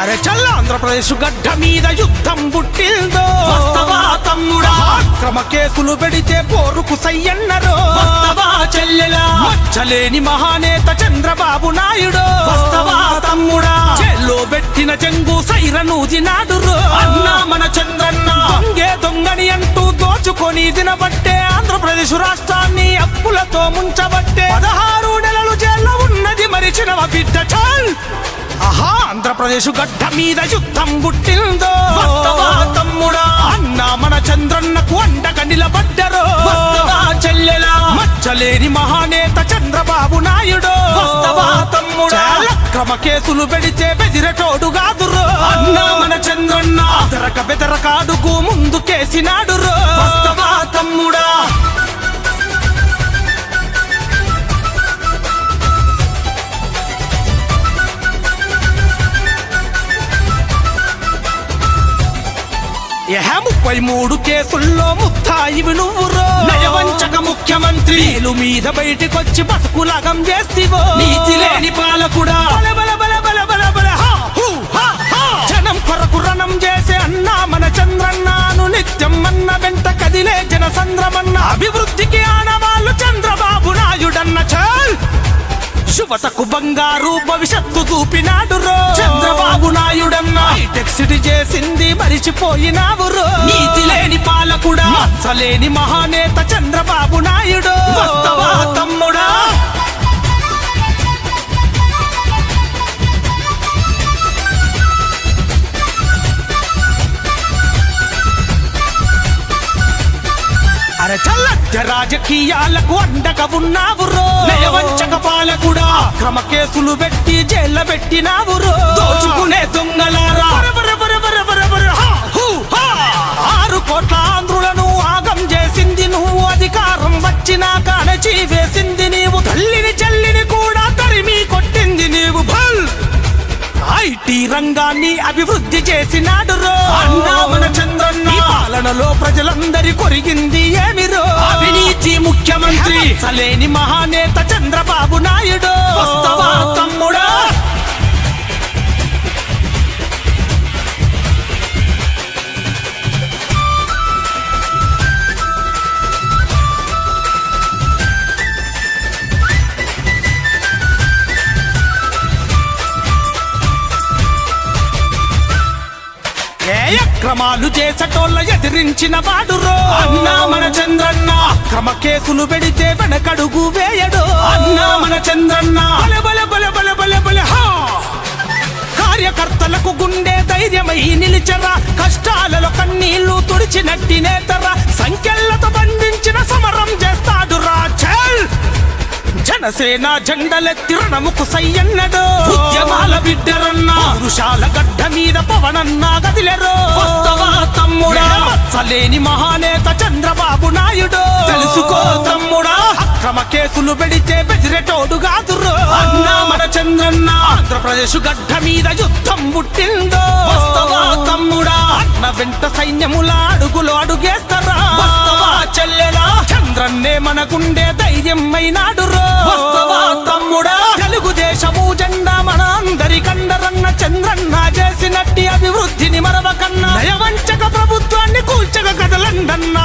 అరే చల్ల ఆంధ్రప్రదేశ్ గడ్డ మీద యుద్ధం పుట్టిందో తమ్ముడా? అక్రమ కేసులు పెడితే పోరుకు సయ్యన్నరో చెల్లెలా? మచ్చలేని మహానేత చంద్రబాబు నాయుడు తమ్ముడా? జైల్లో పెట్టిన చెంగు సైరనూది నాడురో అన్నా మన చంద్రన్న దొంగే దొంగని అంటూ దోచుకొని తినబట్టే ఆంధ్రప్రదేశ్ రాష్ట్రాన్ని అప్పులతో ముంచబట్టే పదహారు నెలలు జైల్లో ఉన్నది మరిచిన బిడ్డ చాల్ ఆంధ్రప్రదేశ్ గడ్డ మీద యుద్ధం పుట్టిందో. తమ్ముడా? అన్న మన చంద్రన్నకు అండగా నిలబడ్డరో. చెల్లెలా? మచ్చలేని మహానేత చంద్రబాబు నాయుడు. తమ్ముడా? అక్రమ కేసులు పెడితే బెదిరటోడు కాదురో అన్నా. మన చంద్రన్న బెదరక బెదరక అడుగు ముందుకేసినాడు రో ఏహ ముప్పై మూడు కేసుల్లో ముత్తాయివి నువ్వు రో నయవంచక ముఖ్యమంత్రి. నీలు మీద బయటికొచ్చి బతుకులగం చేస్తివో నీతి లేని పాలకుడా. బల బల బల బల బల బల హా, హూ, హా, హా. జనం కొరకు రణం చేసే అన్నా మన చంద్రన్నాను నిత్యం అన్న వెంట కదిలే జన సంద్రమన్న. అభివృద్ధికి ఆనవాళ్ళు చంద్రబాబు నాయుడన్న చాల్. యువతకు బంగారు భవిష్యత్తు చూపినాడు రో చంద్రబాబు నాయుడన్న హైటెక్ సిటీ చేసింది మరిచిపోయినావు రో. నీతి లేని పాలకుడా. మచ్చలేని మహానేత చంద్రబాబు నాయుడు. తమ్ముడా? అరే రాజకీయాలకు అండగా ఉన్నావు రో. పాలకుడా అక్రమ కేసులు పెట్టి జైళ్ళ పెట్టినావు రో. దోచుకునే దొంగలారా. ఆరు కోట్ల ఆంధ్ర రంగాన్ని అభివృద్ధి చేసినాడు రో. అన్నా మన చంద్రన్న పాలనలో ప్రజలందరి కొరిగింది ఏమిరో అవినీతి ముఖ్యమంత్రి. సలేని మహానేత చంద్రబాబు నాయుడు. వస్తవా తమ్ముడా? అక్రమాలు చేసటోళ్ళ ఎదిరించిన వాడు రో అన్నా మన చంద్రన్న అక్రమ కేసులు పెడితే వెనకడుగు వేయడు. అన్నా మన చంద్రన్న బల బల బల బల బల హా. కార్యకర్తలకు గుండె ధైర్యమై నిలిచరా. కష్టాలలో కన్నీళ్ళు తుడిచినట్టి నేత జనసేన జెండలెత్తి రణముకు సయ్యన్నడు. ఉద్యమాల బిడ్డరన్న. పురుషాల గడ్డ మీద పవనన్న గదిలెరో. వస్తవా తమ్ముడా? మచ్చలేని మహానేత చంద్రబాబు నాయుడు. తెలుసుకో తమ్ముడా. అక్రమ కేసులు పెడితే బెదిరెటోడు కాదురో అన్నా మన చంద్రన్న. ఆంధ్రప్రదేశ్ గడ్డ మీద యుద్ధం పుట్టిందో. వస్తవా తమ్ముడా? అన్న వెంట సైన్యముల అడుగులు అడుగేస్తారా? వస్తవా చెల్లెలా? చంద్రన్నే మనకుండే ధైర్యం అయినాడు ಗಂಡನ್ನ